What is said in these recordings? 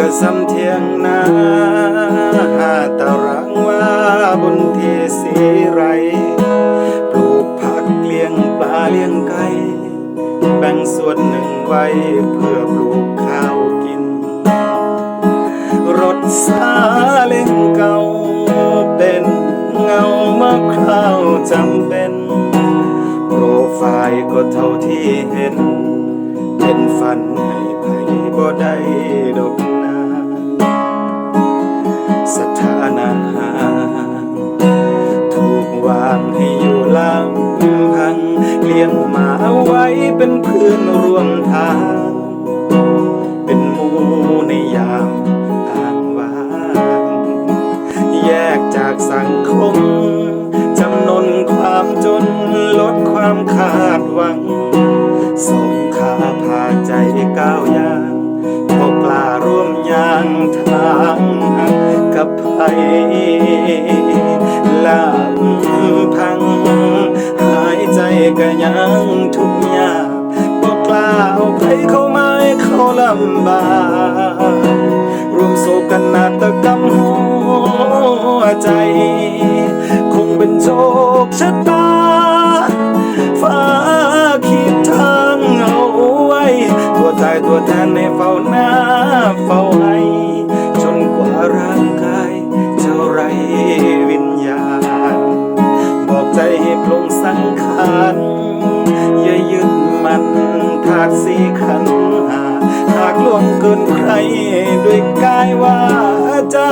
ก็ซ้ำเทียงนาตารางว่าบนที่สีไร ปลูกผักเลี้ยงปลาเลี้ยงไก่แบ่งส่วนหนึ่งไว้เพื่อปลูกข้าวกิน รถซาเล้งเก่าเป็นเงามะคราวจำเป็น โปรไฟล์ก็เท่าที่เห็น เป็นฝันให้ไผบ่ได้ดามคาดหวังส่งขาพาใจก้าวยางบอกกล้าร่วมยางทางกับไผลำพัง หายใจก็ยังทุกยากบอกกล้าเอาไปเข้าไม้เข้าลำบากรวมโศกนาฏกรรมหัวใจ คงเป็นโชคชะตา ตัวแทนในเฝ้าหน้าเฝ้าให้จนกว่าร่างกายจะไรวิญญาณ บอกใจให้ปลงสังขารอย่ายึดมันธาตุสีขันหาหากล่วงเกินใครด้วยกายว่าจา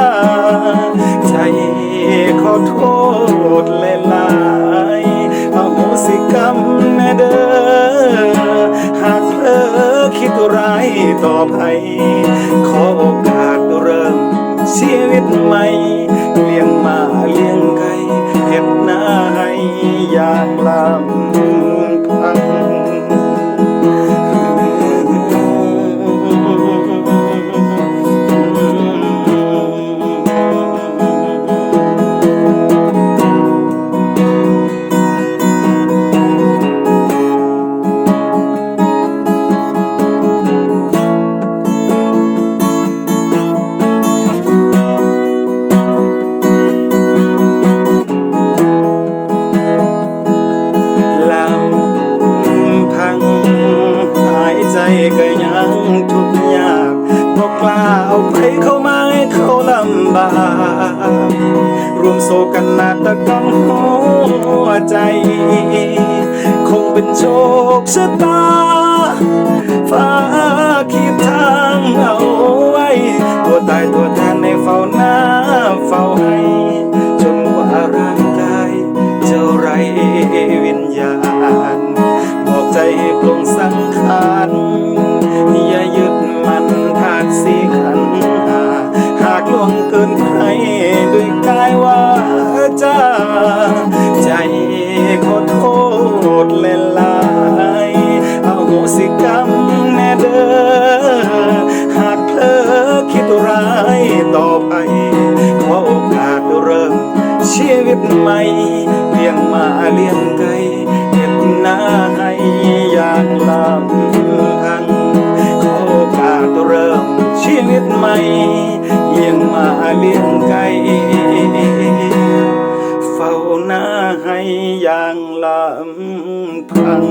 ชีวิตใหม่ โศกันนาฏกรรมหัวใจ คงเป็นโชคชะตา ฟ้าคิดทางเอาไว้ ตัวตายตัวแทนในเฝ้าหน้าเฝ้าให้ ชีวิตใหม่เลี้ยงหมาเลี้ยงไก่เห็ดหน้าให้อยางลำพังขอโอกาสเริ่มชีวิตใหม่เลี้ยงหมาเลี้ยงไก่เฝ้าหน้าให้อย่างลำพัง